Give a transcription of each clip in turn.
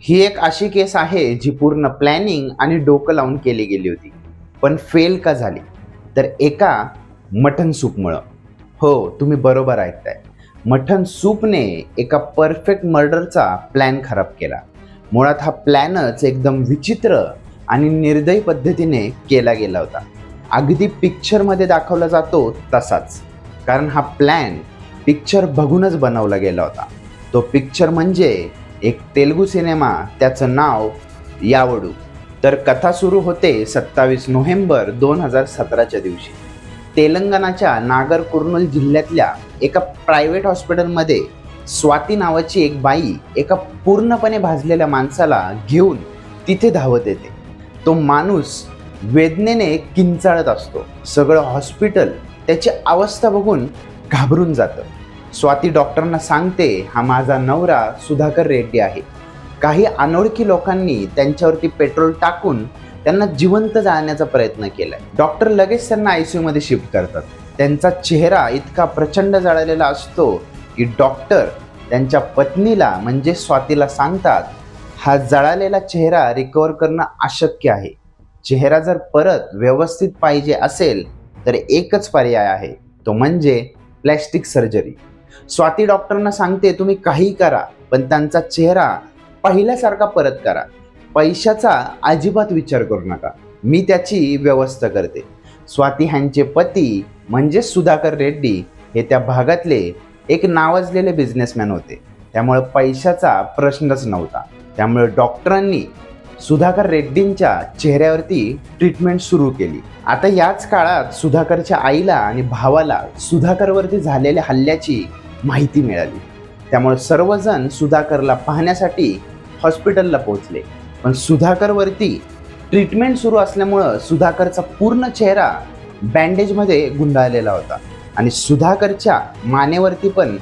ही एक अशी केस आहे जी पूर्ण प्लॅनिंग आणि डोकं लावून केली गेली होती. पण फेल का झाली? तर एका मटन सूपमुळं. हो तुम्ही बरोबर ऐकताय. मटन सूपने एका परफेक्ट मर्डरचा प्लॅन खराब केला. मुळात हा प्लॅनच एकदम विचित्र आणि निर्दयी पद्धतीने केला गेला होता. अगदी पिक्चरमध्ये दाखवला जातो तसाच. कारण हा प्लॅन पिक्चर बघूनच बनवला गेला होता. तो पिक्चर म्हणजे एक तेलगू सिनेमा त्याचं नाव यावडू. तर कथा सुरू होते सत्तावीस नोव्हेंबर दोन हजार सतराच्या दिवशी. तेलंगणाच्या नागर कुर्नूल जिल्ह्यातल्या एका प्रायव्हेट हॉस्पिटलमध्ये स्वाती नावाची एक बाई एका पूर्णपणे भाजलेल्या माणसाला घेऊन तिथे धावत येते. तो माणूस वेदनेने किंचाळत असतो. सगळं हॉस्पिटल त्याची अवस्था बघून घाबरून जातं. स्वाती डॉक्टरांना सांगते हा माझा नवरा सुधाकर रेड्डी आहे. काही अनोळखी लोकांनी त्यांच्यावरती पेट्रोल टाकून त्यांना जिवंत जाळण्याचा प्रयत्न केलाय. डॉक्टर लगेच त्यांना आयसीयू मध्ये शिफ्ट करतात. त्यांचा चेहरा इतका प्रचंड जळालेला असतो की डॉक्टर त्यांच्या पत्नीला म्हणजे स्वातीला सांगतात हा जळालेला चेहरा रिकवर करणं अशक्य आहे. चेहरा जर परत व्यवस्थित पाहिजे असेल तर एकच पर्याय आहे. तो म्हणजे प्लॅस्टिक सर्जरी. स्वाती डॉक्टरांना सांगते तुम्ही काही करा पण त्यांचा चेहरा पहिल्यासारखा परत करा. पैशाचा अजिबात विचार करू नका. मी त्याची व्यवस्था करते. स्वाती ह्यांचे पती म्हणजे सुधाकर रेड्डी हे त्या भागातले एक नावाजलेले बिझनेसमॅन होते. त्यामुळे पैशाचा प्रश्नच नव्हता. त्यामुळे डॉक्टरांनी सुधाकर रेड्डींच्या चेहऱ्यावरती ट्रीटमेंट सुरू केली. आता याच काळात सुधाकरच्या आईला आणि भावाला सुधाकरवरती झालेल्या हल्ल्याची माहिती मिळाली. त्यामुळे सर्वजण सुधाकरला पाहण्यासाठी हॉस्पिटलला पोहोचले. पण सुधाकरवरती ट्रीटमेंट सुरू असल्यामुळं सुधाकरचा पूर्ण चेहरा बँडेजमध्ये गुंडाळलेला होता. आणि सुधाकरच्या मानेवरती पण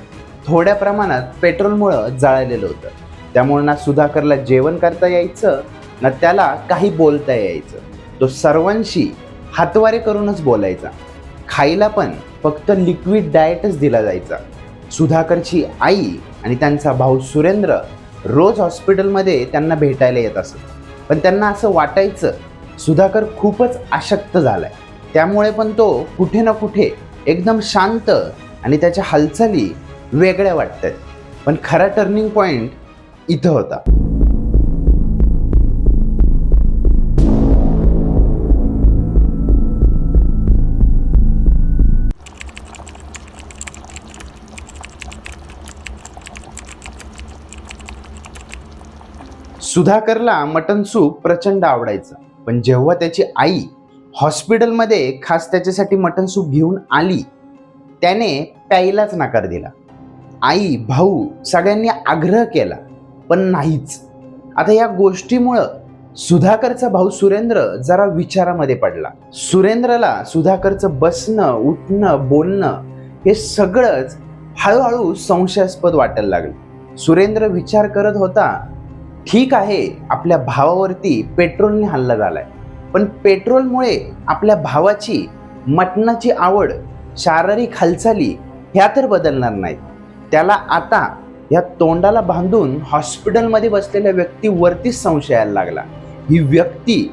थोड्या प्रमाणात पेट्रोलमुळं जळालेलं होतं. त्यामुळं ना सुधाकरला जेवण करता यायचं ना त्याला काही बोलता यायचं. तो सर्वांशी हातवारे करूनच बोलायचा. खायला पण फक्त लिक्विड डाएटच दिला जायचा. सुधाकरची आई आणि त्यांचा भाऊ सुरेंद्र रोज हॉस्पिटलमध्ये त्यांना भेटायला येत असत. पण त्यांना असं वाटायचं सुधाकर खूपच अशक्त झालाय. त्यामुळे पण तो कुठे ना कुठे एकदम शांत आणि त्याच्या हालचाली वेगळ्या वाटतात. पण खरा टर्निंग पॉईंट इथं होता. सुधाकरला मटन सूप प्रचंड आवडायचं. पण जेव्हा त्याची आई हॉस्पिटलमध्ये खास त्याच्यासाठी मटन सूप घेऊन आली त्याने प्यायलाच नकार दिला. आई भाऊ सगळ्यांनी आग्रह केला पण नाहीच. आता या गोष्टीमुळं सुधाकरचा भाऊ सुरेंद्र जरा विचारामध्ये पडला. सुरेंद्रला सुधाकरचं बसणं उठणं बोलणं हे सगळंच हळूहळू संशयास्पद वाटायला लागलं. सुरेंद्र विचार करत होता ठीक आहे आपल्या भावावरती पेट्रोलने हल्ला झालाय. पण पेट्रोलमुळे आपल्या भावाची मटणाची आवड शारीरिक हालचाली ह्या तर बदलणार नाहीत. त्याला आता या तोंडाला बांधून हॉस्पिटलमध्ये बसलेल्या व्यक्तीवरतीच संशयाला लागला. ही व्यक्ती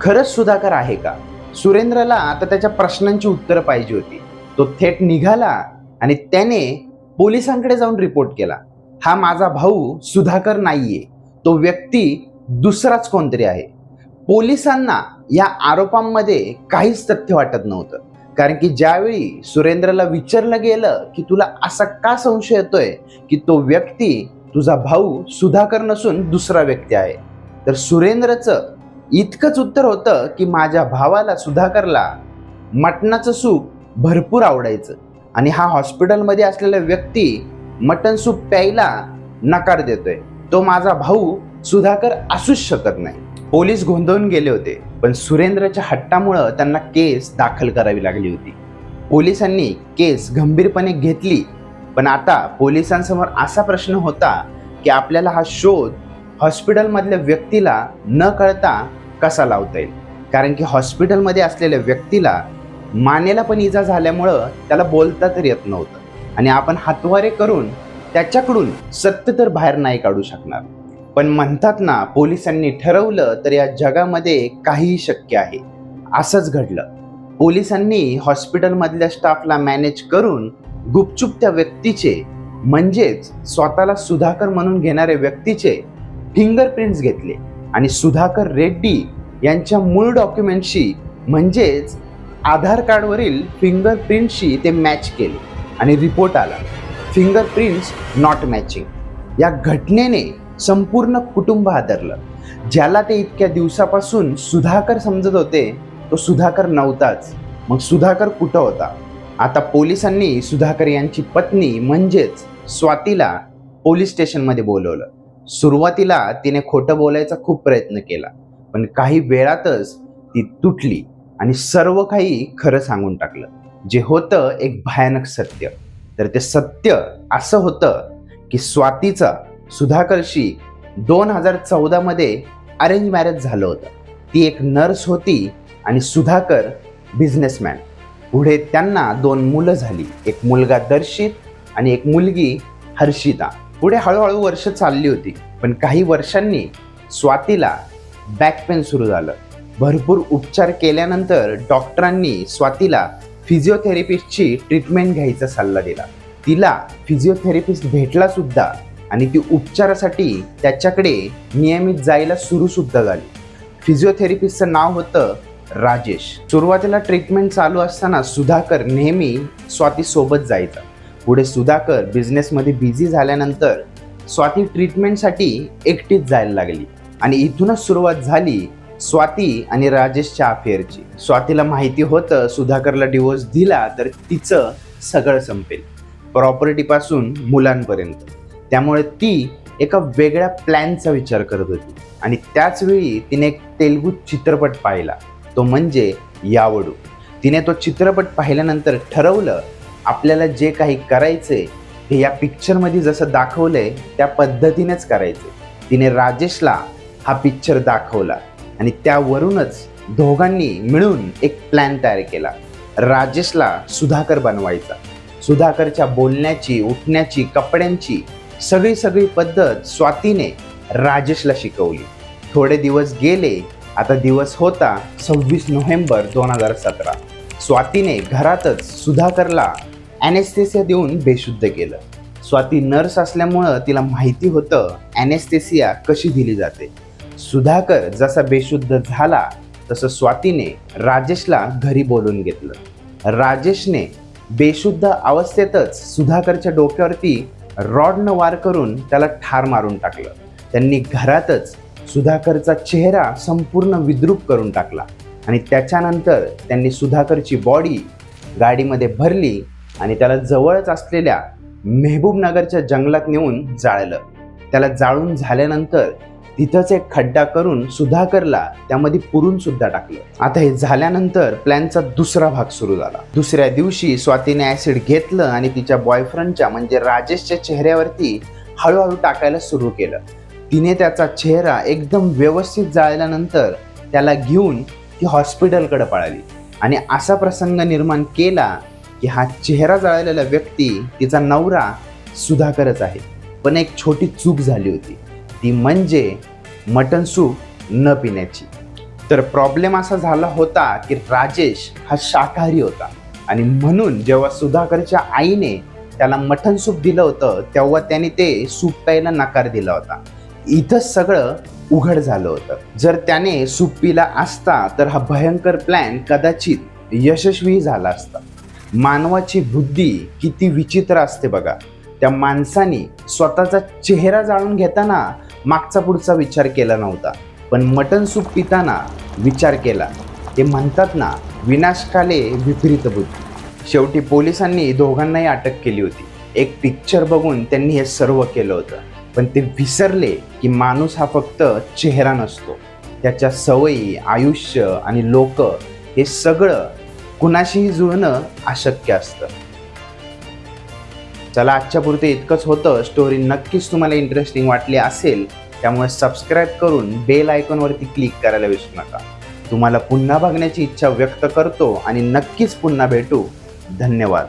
खरंच सुधाकर आहे का? सुरेंद्रला आता त्याच्या प्रश्नांची उत्तरं पाहिजे होती. तो थेट निघाला आणि त्याने पोलिसांकडे जाऊन रिपोर्ट केला. हा माझा भाऊ सुधाकर नाहीये. तो व्यक्ती दुसराच कोणतरी आहे. पोलिसांना या आरोपांमध्ये काहीच तथ्य वाटत नव्हतं. कारण की ज्यावेळी सुरेंद्रला विचारलं गेलं की तुला असा का संशय येतोय की तो व्यक्ती तुझा भाऊ सुधाकर नसून दुसरा व्यक्ती आहे? तर सुरेंद्रचं इतकंच उत्तर होतं की माझ्या भावाला सुधाकरला मटणाचं सूप भरपूर आवडायचं. आणि हा हॉस्पिटलमध्ये असलेला व्यक्ती मटण सूप प्यायला नकार देतोय. तो माझा भाऊ सुधाकर असूच शकत नाही. पोलीस गोंधळून गेले होते पण सुरेंद्रच्या हट्टामुळं त्यांना केस दाखल करावी लागली होती. पोलिसांनी केस गंभीरपणे घेतली पण आता पोलिसांसमोर असा प्रश्न होता की आपल्याला हा शोध हॉस्पिटलमधल्या व्यक्तीला न कळता कसा लावता येईल? कारण की हॉस्पिटलमध्ये असलेल्या व्यक्तीला मानेला पण इजा झाल्यामुळं त्याला बोलता तर येत नव्हतं. आणि आपण हातवारे करून त्याच्याकडून सत्य तर बाहेर नाही काढू शकणार. पण म्हणतात ना पोलिसांनी ठरवलं तर या जगामध्ये काहीही शक्य आहे. असंच घडलं. पोलिसांनी हॉस्पिटलमधल्या स्टाफला मॅनेज करून गुपचूप त्या व्यक्तीचे म्हणजेच स्वतःला सुधाकर म्हणून घेणाऱ्या व्यक्तीचे फिंगरप्रिंट्स घेतले आणि सुधाकर रेड्डी यांच्या मूळ डॉक्युमेंटशी म्हणजेच आधार कार्डवरील फिंगरप्रिंटशी ते मॅच केले आणि रिपोर्ट आला. फिंगरप्रिंट्स नॉट मॅचिंग या घटनेने संपूर्ण कुटुंब हादरलं. ज्याला ते इतक्या दिवसापासून सुधाकर समजत होते तो सुधाकर नव्हताच. मग सुधाकर कुठं होता? आता पोलिसांनी सुधाकर यांची पत्नी म्हणजेच स्वातीला पोलीस स्टेशनमध्ये बोलवलं. सुरुवातीला तिने खोटं बोलायचा खूप प्रयत्न केला पण काही वेळातच ती तुटली आणि सर्व काही खरं सांगून टाकलं जे होतं एक भयानक सत्य. तर ते सत्य असं होतं की स्वातीचा सुधाकरशी दोन हजार चौदामध्ये अरेंज मॅरेज झालं होतं. ती एक नर्स होती आणि सुधाकर बिझनेसमॅन पुढे त्यांना दोन मुलं झाली. एक मुलगा दर्शित आणि एक मुलगी हर्षिता. पुढे हळूहळू वर्ष चालली होती. पण काही वर्षांनी स्वातीला बॅक पेन सुरू झालं. भरपूर उपचार केल्यानंतर डॉक्टरांनी स्वातीला फिजिओथेरपिस्टची ट्रीटमेंट घ्यायचा सल्ला दिला. तिला फिजिओथेरपिस्ट भेटला सुद्धा आणि ती उपचारासाठी त्याच्याकडे नियमित जायला सुरू सुद्धा झाली. फिजिओथेरपिस्टचं नाव होतं राजेश. सुरुवातीला ट्रीटमेंट चालू असताना सुधाकर नेहमी स्वातीसोबत जायचा. पुढे सुधाकर बिझनेसमध्ये बिझी झाल्यानंतर स्वाती ट्रीटमेंटसाठी एकटीच जायला लागली आणि इथूनच सुरुवात झाली स्वाती आणि राजेशच्या अफेअरची स्वातीला माहिती होतं सुधाकरला डिवोर्स दिला तर तिचं सगळं संपेल. प्रॉपर्टीपासून मुलांपर्यंत. त्यामुळे ती एका वेगळ्या प्लॅनचा विचार करत होती. आणि त्याचवेळी तिने एक तेलगू चित्रपट पाहिला. तो म्हणजे यावडू. तिने तो चित्रपट पाहिल्यानंतर ठरवलं आपल्याला जे काही करायचंय हे या पिक्चरमध्ये जसं दाखवलंय त्या पद्धतीनेच करायचे तिने राजेशला हा पिक्चर दाखवला. आणि त्यावरूनच दोघांनी मिळून एक प्लॅन तयार केला. राजेशला सुधाकर बनवायचा. सुधाकरच्या बोलण्याची उठण्याची कपड्यांची सगळी सगळी पद्धत स्वातीने राजेशला शिकवली. थोडे दिवस गेले आता दिवस होता सव्वीस नोव्हेंबर दोन हजार सतरा. स्वातीने घरातच सुधाकरला ॲनेस्थेसिया देऊन बेशुद्ध केलं. स्वाती नर्स असल्यामुळं तिला माहिती होतं ॲनेस्थेसिया कशी दिली जाते. सुधाकर जसा बेशुद्ध झाला तसं स्वातीने राजेशला घरी बोलून घेतलं. राजेशने बेशुद्ध अवस्थेतच सुधाकरच्या डोक्यावरती रॉडनं वार करून त्याला ठार मारून टाकलं. त्यांनी घरातच सुधाकरचा चेहरा संपूर्ण विद्रूप करून टाकला आणि त्याच्यानंतर त्यांनी सुधाकरची बॉडी गाडीमध्ये भरली आणि त्याला जवळच असलेल्या मेहबूबनगरच्या जंगलात नेऊन जाळलं. त्याला जाळून झाल्यानंतर तिथंच एक खड्डा करून सुधाकरला त्यामध्ये पुरून सुद्धा टाकलं. आता हे झाल्यानंतर प्लॅनचा दुसरा भाग सुरू झाला. दुसऱ्या दिवशी स्वातीने ऍसिड घेतलं आणि तिच्या बॉयफ्रेंडच्या म्हणजे राजेशच्या चेहऱ्यावरती हळूहळू टाकायला सुरू केलं. तिने त्याचा चेहरा एकदम व्यवस्थित जाळल्यानंतर त्याला घेऊन ती हॉस्पिटलकडे पळाली. आणि असा प्रसंग निर्माण केला की हा चेहरा जाळलेला व्यक्ती तिचा नवरा सुधाकरच आहे. पण एक छोटी चूक झाली होती. ती म्हणजे मटन सूप न पिण्याची. तर प्रॉब्लेम असा झाला होता की राजेश हा शाकाहारी होता. आणि म्हणून जेव्हा सुधाकरच्या आईने त्याला मटन सूप दिलं होतं तेव्हा त्याने ते सूप प्यायला नकार दिला होता. इथं सगळं उघड झालं होतं. जर त्याने सूप पिला असता तर हा भयंकर प्लॅन कदाचित यशस्वी झाला असता. मानवाची बुद्धी किती विचित्र असते बघा. त्या माणसाने स्वतःचा चेहरा जाळून घेताना मागचा पुढचा विचार केला नव्हता. पण मटन सूप पिताना विचार केला. ते म्हणतात ना विनाशकाले विपरीत बुद्धी. शेवटी पोलिसांनी दोघांनाही अटक केली होती. एक पिक्चर बघून त्यांनी हे सर्व केलं होतं. पण ते विसरले की माणूस हा फक्त चेहरा नसतो. त्याच्या सवयी आयुष्य आणि लोक हे सगळं कुणाशीही जुळणं अशक्य असतं. चला आजच्या पुरते इतकंच होतं. स्टोरी नक्कीच तुम्हाला इंटरेस्टिंग वाटली असेल. त्यामुळे सबस्क्राईब करून बेल आयकॉनवरती क्लिक करायला विसरू नका. तुम्हाला पुन्हा बघण्याची इच्छा व्यक्त करतो आणि नक्कीच पुन्हा भेटू. धन्यवाद.